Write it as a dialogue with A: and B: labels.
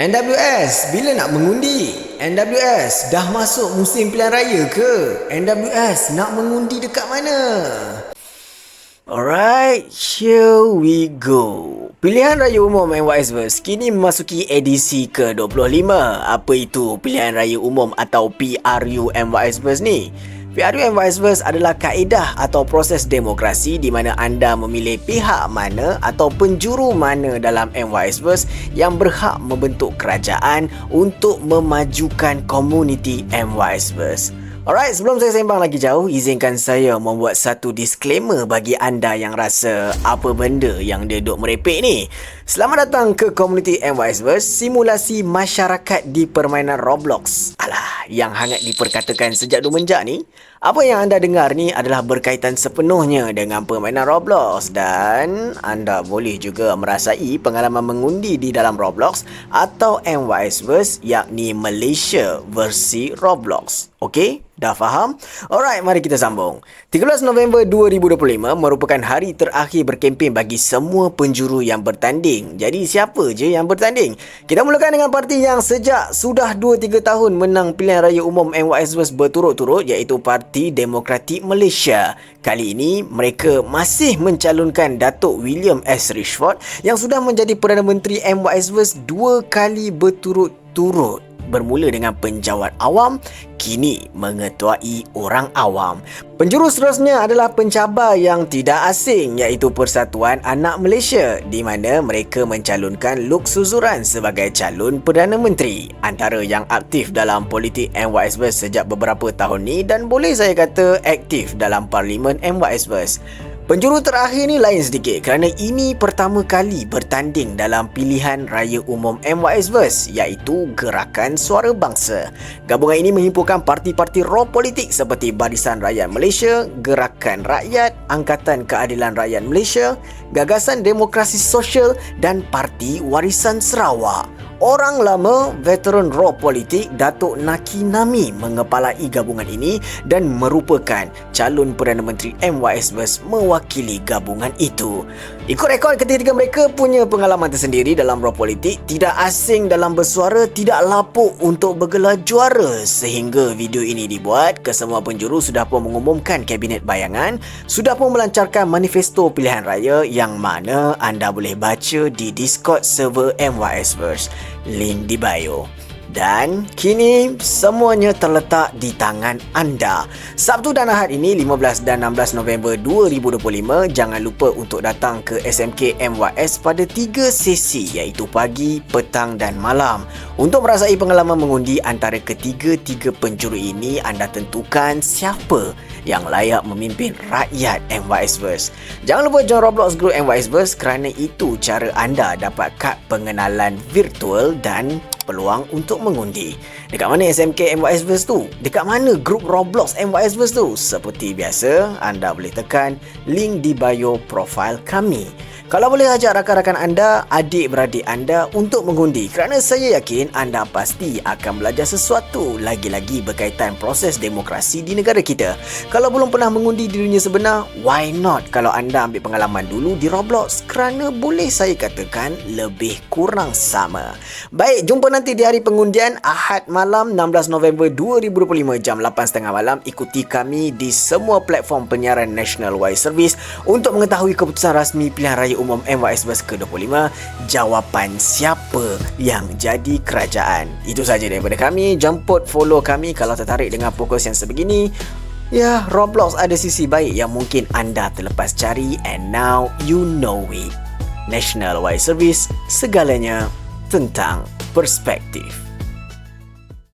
A: NWS, bila nak mengundi? NWS, dah masuk musim pilihan raya ke? NWS, nak mengundi dekat mana? Alright, here we go. Pilihan Raya Umum NYS kini memasuki edisi ke-25. Apa itu Pilihan Raya Umum atau PRU NYS ni? PRU and vice versa adalah kaedah atau proses demokrasi di mana anda memilih pihak mana atau penjuru mana dalam MYSverse yang berhak membentuk kerajaan untuk memajukan komuniti MYSverse. Alright, sebelum saya sembang lagi jauh, izinkan saya membuat satu disclaimer bagi anda yang rasa apa benda yang dia duk merepek ni. Selamat datang ke komuniti MYSverse, simulasi masyarakat di permainan Roblox. Alah, yang hangat diperkatakan sejak dumenjak ni, apa yang anda dengar ni adalah berkaitan sepenuhnya dengan permainan Roblox dan anda boleh juga merasai pengalaman mengundi di dalam Roblox atau MYSverse yakni Malaysia versi Roblox. Okey? Dah faham? Alright, mari kita sambung. 13 November 2025 merupakan hari terakhir berkempen bagi semua penjuru yang bertanding. Jadi siapa je yang bertanding? Kita mulakan dengan parti yang sejak sudah 2-3 tahun menang pilihan raya umum NYS berturut-turut iaitu Parti Demokratik Malaysia. Kali ini mereka masih mencalonkan Datuk William S. Richford yang sudah menjadi Perdana Menteri NYS dua kali berturut-turut bermula dengan penjawat awam kini mengetuai orang awam. Penjuru seterusnya adalah pencabar yang tidak asing iaitu Persatuan Anak Malaysia di mana mereka mencalonkan Luke Suzuran sebagai calon Perdana Menteri. Antara yang aktif dalam politik NYS sejak beberapa tahun ni dan boleh saya kata aktif dalam Parlimen NYS Penjuru terakhir ni lain sedikit kerana ini pertama kali bertanding dalam pilihan raya umum MYS Verse iaitu Gerakan Suara Bangsa. Gabungan ini menghimpunkan parti-parti roh politik seperti Barisan Rakyat Malaysia, Gerakan Rakyat, Angkatan Keadilan Rakyat Malaysia, Gagasan Demokrasi Sosial dan Parti Warisan Sarawak. Orang lama veteran roh politik Datuk Naki Nami mengepalai gabungan ini dan merupakan calon Perdana Menteri MYS Bus mewakili gabungan itu. Ikut rekod ketiga mereka punya pengalaman tersendiri dalam roh politik, tidak asing dalam bersuara, tidak lapuk untuk bergelar juara sehingga video ini dibuat, kesemua penjuru sudah pun mengumumkan kabinet bayangan, sudah pun melancarkan manifesto pilihan raya yang mana anda boleh baca di Discord server MYS Verse link di bio. Dan kini semuanya terletak di tangan anda. Sabtu dan Ahad ini 15 dan 16 November 2025 jangan lupa untuk datang ke SMK MYS pada 3 sesi iaitu pagi, petang dan malam. Untuk merasai pengalaman mengundi antara ketiga-tiga penjuru ini anda tentukan siapa yang layak memimpin rakyat MYSverse. Jangan lupa join Roblox Group MYSverse kerana itu cara anda dapat kad pengenalan virtual dan peluang untuk mengundi. Dekat mana SMK MYSverse tu? Dekat mana grup Roblox MYSverse tu? Seperti biasa, anda boleh tekan link di bio profil kami. Kalau boleh ajak rakan-rakan anda, adik-beradik anda untuk mengundi kerana saya yakin anda pasti akan belajar sesuatu lagi-lagi berkaitan proses demokrasi di negara kita. Kalau belum pernah mengundi di dunia sebenar, why not kalau anda ambil pengalaman dulu di Roblox kerana boleh saya katakan lebih kurang sama. Baik, jumpa nanti di hari pengundian Ahad malam 16 November 2025 jam 8.30 malam. Ikuti kami di semua platform penyiaran National Wide Service untuk mengetahui keputusan rasmi pilihan raya Umum MYS Bus ke-25 jawapan siapa yang jadi kerajaan. Itu saja daripada kami. Jemput follow kami kalau tertarik dengan fokus yang sebegini. Ya, Roblox ada sisi baik yang mungkin anda terlepas cari and now you know it. National Wide Service, segalanya tentang perspektif.